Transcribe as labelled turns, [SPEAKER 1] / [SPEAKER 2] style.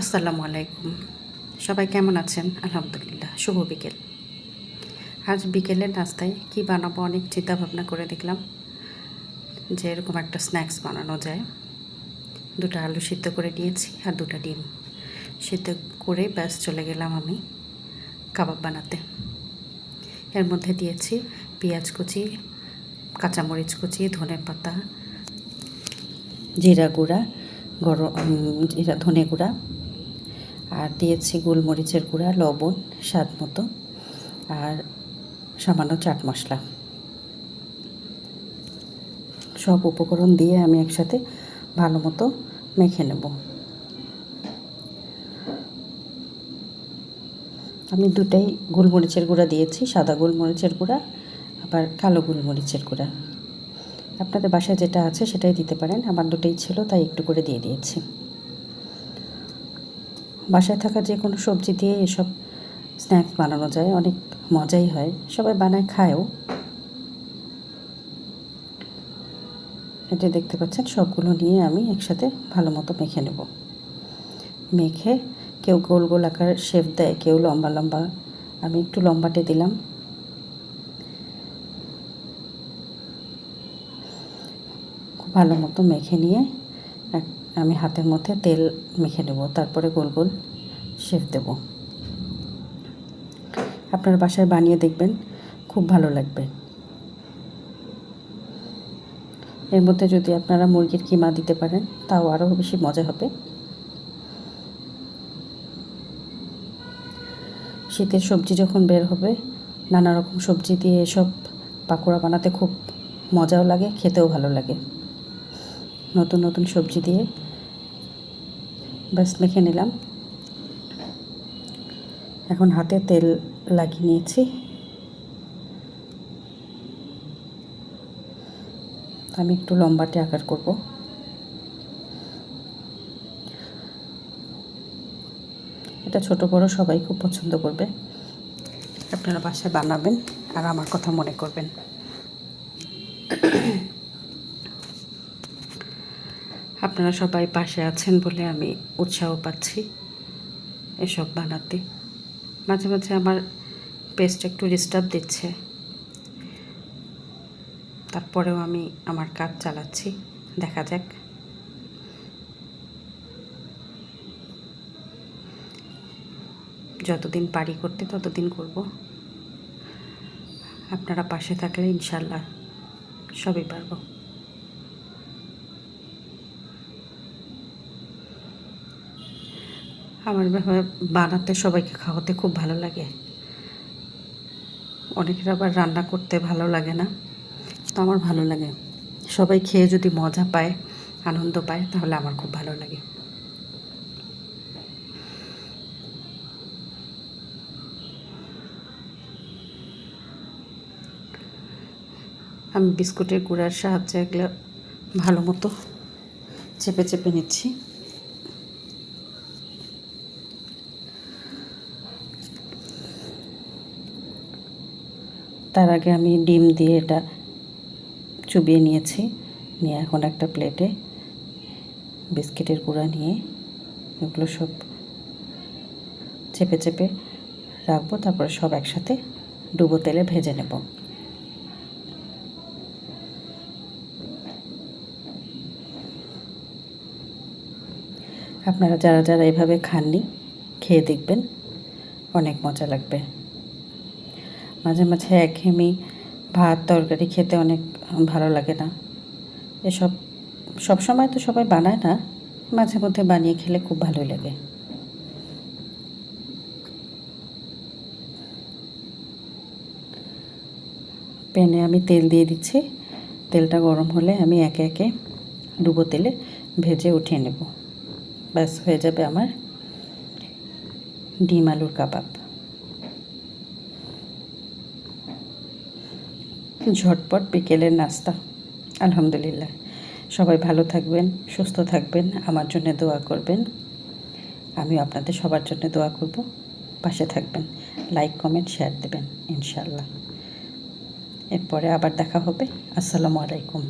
[SPEAKER 1] আসসালামু আলাইকুম। সবাই কেমন আছেন? আলহামদুলিল্লাহ, শুভ বিকেল। আজ বিকেলের নাস্তায় কি বানাবো অনেক চিন্তা ভাবনা করে দেখলাম যে এরকম একটা স্ন্যাক্স বানানো যায়। দুটো আলু সিদ্ধ করে নিয়েছি আর দুটো ডিম সিদ্ধ করে ব্যাস চলে গেলাম আমি কাবাব বানাতে। এর মধ্যে দিয়েছি পেঁয়াজ কুচি, কাঁচামরিচ কুচি, ধনে পাতা, জিরা গুঁড়া গরম জিরা ধনে গুঁড়া আর দিয়েছি গোলমরিচের গুঁড়া, লবণ, স্বাদ মতো, আর সামান্য চাট মশলা। সব উপকরণ দিয়ে আমি একসাথে ভালো মতো মেখে নেব। আমি দুটাই গোলমরিচের গুঁড়া দিয়েছি, সাদা গোলমরিচের গুঁড়া, আবার কালো গোলমরিচের গুঁড়া। আপনাদের বাসায় যেটা আছে সেটাই দিতে পারেন, আমার দুটোই ছিল, তাই একটু করে দিয়ে দিয়েছি। বাসায় থাকা যে কোনো সবজি দিয়ে এসব স্ন্যাক্স বানানো যায়, অনেক মজাই হয়। সবাই বানায়, খায়ও। এটা দেখতে পাচ্ছেন, সবগুলো নিয়ে আমি একসাথে ভালো মতো মেখে নেব। মেখে কেউ গোল গোল আকার শেপ দেয়, কেউ লম্বা লম্বা। আমি একটু লম্বাটে দিলাম। খুব ভালো মতো মেখে নিয়ে আমি হাতের মধ্যে তেল মেখে নেব, তারপরে গোল গোল শেপ দেব। আপনার বাসায় বানিয়ে দেখবেন, খুব ভালো লাগবে। এর মধ্যে যদি আপনারা মুরগির কিমা দিতে পারেন, তাও আরও বেশি মজা হবে। শীতের সবজি যখন বের হবে, নানা রকম সবজি দিয়ে এসব পাকোড়া বানাতে খুব মজাও লাগে, খেতেও ভালো লাগে। নতুন নতুন সবজি দিয়ে। ব্যাস, মেখে নিলাম। এখন হাতে তেল লাগিয়ে নিয়েছি। আমি একটু লম্বাটে আকার করব। এটা ছোট, বড় সবাই খুব পছন্দ করবে। আপনারা বাসায় বানাবেন আর আমার কথা মনে করবেন। আপনারা সবাই পাশে আছেন বলে আমি উৎসাহ পাচ্ছি এসব বানাতে। মাঝে মাঝে আমার পেস্ট একটু ডিস্টার্ব দিচ্ছে। তারপরেও আমি আমার কাজ চালাচ্ছি। দেখা যাক। যতদিন পারি করতে ততদিন করব। আপনারা পাশে থাকলে ইনশাল্লাহ সবই পারব। আমার বানাতে সবাইকে খাওয়াতে খুব ভালো লাগে। অনেকের আবার রান্না করতে ভালো লাগে না, তো আমার ভালো লাগে। সবাই খেয়ে যদি মজা পায়, আনন্দ পায়, তাহলে আমার খুব ভালো লাগে। আমি বিস্কুটের গুঁড়ার সাহায্যে এগুলো ভালো মতো চেপে চেপে নিচ্ছি। তার আগে আমি ডিম দিয়ে এটা চুবিয়ে নিয়েছি। নিয়ে এখন একটা প্লেটে বিস্কিটের গুঁড়া নিয়ে এগুলো সব চেপে চেপে রাখব, তারপরে সব একসাথে ডুবো তেলে ভেজে নেব। আপনারা যারা যারা এভাবে খাননি, খেয়ে দেখবেন, অনেক মজা লাগবে। মাঝে মাঝে একঘেয়েমি ভাত, তরকারি খেতে অনেক ভালো লাগে না। এসব, সব সময় তো সবাই বানায় না, মাঝে মধ্যে বানিয়ে খেলে খুব ভালোই লাগে। প্যানে আমি তেল দিয়ে দিচ্ছি। তেলটা গরম হলে আমি একে একে ডুবো তেলে ভেজে উঠিয়ে নেব। ব্যাস, হয়ে যাবে আমার ডিম আলুর কাবাব। ঝটপট বিকেলের নাস্তা। আলহামদুলিল্লাহ। সবাই ভালো থাকবেন, সুস্থ থাকবেন, আমার জন্য দোয়া করবেন। আমিও আপনাদের সবার জন্য দোয়া করব। পাশে থাকবেন, লাইক, কমেন্ট, শেয়ার দেবেন ইনশাল্লাহ এরপরে আবার দেখা হবে। আসসালামু আলাইকুম।